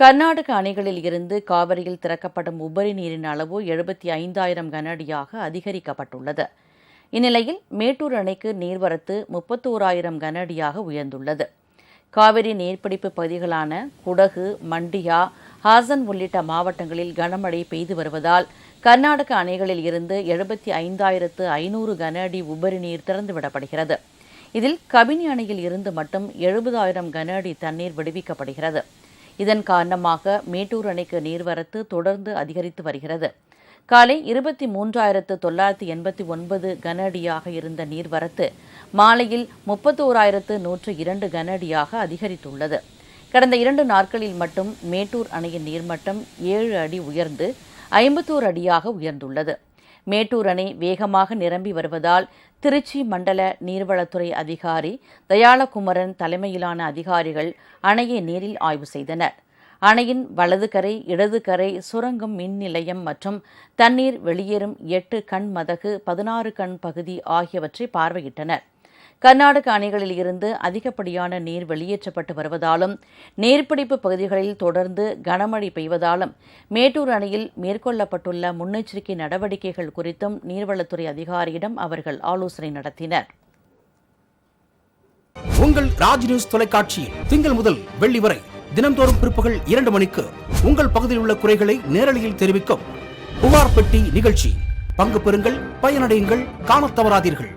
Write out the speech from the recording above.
கர்நாடக அணைகளில் இருந்து காவிரியில் திறக்கப்படும் உபரி நீரின் அளவு எழுபத்தி ஐந்தாயிரம் கனஅடியாக அதிகரிக்கப்பட்டுள்ளது. இந்நிலையில் மேட்டூர் அணைக்கு நீர்வரத்து முப்பத்தோராயிரம் கனஅடியாக உயர்ந்துள்ளது. காவிரி நீர்பிடிப்பு பகுதிகளான குடகு மண்டியா ஹாசன் உள்ளிட்ட மாவட்டங்களில் கனமழை பெய்து வருவதால் கர்நாடக அணைகளில் இருந்து எழுபத்தி ஐந்தாயிரத்து ஐநூறு கன அடி உபரி நீர் திறந்துவிடப்படுகிறது. இதில் கபினி அணையில் இருந்து மட்டும் எழுபதாயிரம் கன அடி தண்ணீர் விடுவிக்கப்படுகிறது. இதன் காரணமாக மேட்டூர் அணைக்கு நீர்வரத்து தொடர்ந்து அதிகரித்து வருகிறது. காலை இருபத்தி மூன்றாயிரத்து தொள்ளாயிரத்து எண்பத்தி ஒன்பது கன அடியாக இருந்த நீர்வரத்து மாலையில் முப்பத்தோராயிரத்து நூற்று இரண்டு கன அடியாக அதிகரித்துள்ளது. கடந்த இரண்டு நாட்களில் மட்டும் மேட்டூர் அணையின் நீர்மட்டம் ஏழு அடி உயர்ந்து ஐம்பத்தோரு அடியாக உயர்ந்துள்ளது. மேட்டூர் அணை வேகமாக நிரம்பி வருவதால் திருச்சி மண்டல நீர்வளத்துறை அதிகாரி தயாளகுமரன் தலைமையிலான அதிகாரிகள் அணையை நேரில் ஆய்வு செய்தனர். அணையின் வலது கரை இடது கரை சுரங்கம் மின் நிலையம் மற்றும் தண்ணீர் வெளியேறும் எட்டு கண் மதகு பதினாறு கண் பகுதி ஆகியவற்றை பார்வையிட்டனர். கர்நாடக அணைகளில் இருந்து அதிகப்படியான நீர் வெளியேற்றப்பட்டு வருவதாலும் நீர்பிடிப்பு பகுதிகளில் தொடர்ந்து கனமழை பெய்வதாலும் மேட்டூர் அணையில் மேற்கொள்ளப்பட்டுள்ள முன்னெச்சரிக்கை நடவடிக்கைகள் குறித்தும் நீர்வளத்துறை அதிகாரியிடம் அவர்கள் ஆலோசனை நடத்தினர். உங்கள் ராஜ் நியூஸ் தொலைக்காட்சியில் திங்கள் முதல் வெள்ளி வரை தினம்தோறும் பிற்பகல் இரண்டு மணிக்கு உங்கள் பகுதியில் உள்ள குறைகளை நேரலையில் தெரிவிக்கும் புகார் பெட்டி நிகழ்ச்சி. பங்கு பெறுங்கள் பயனடையுங்கள் காணத் தவறாதீர்கள்.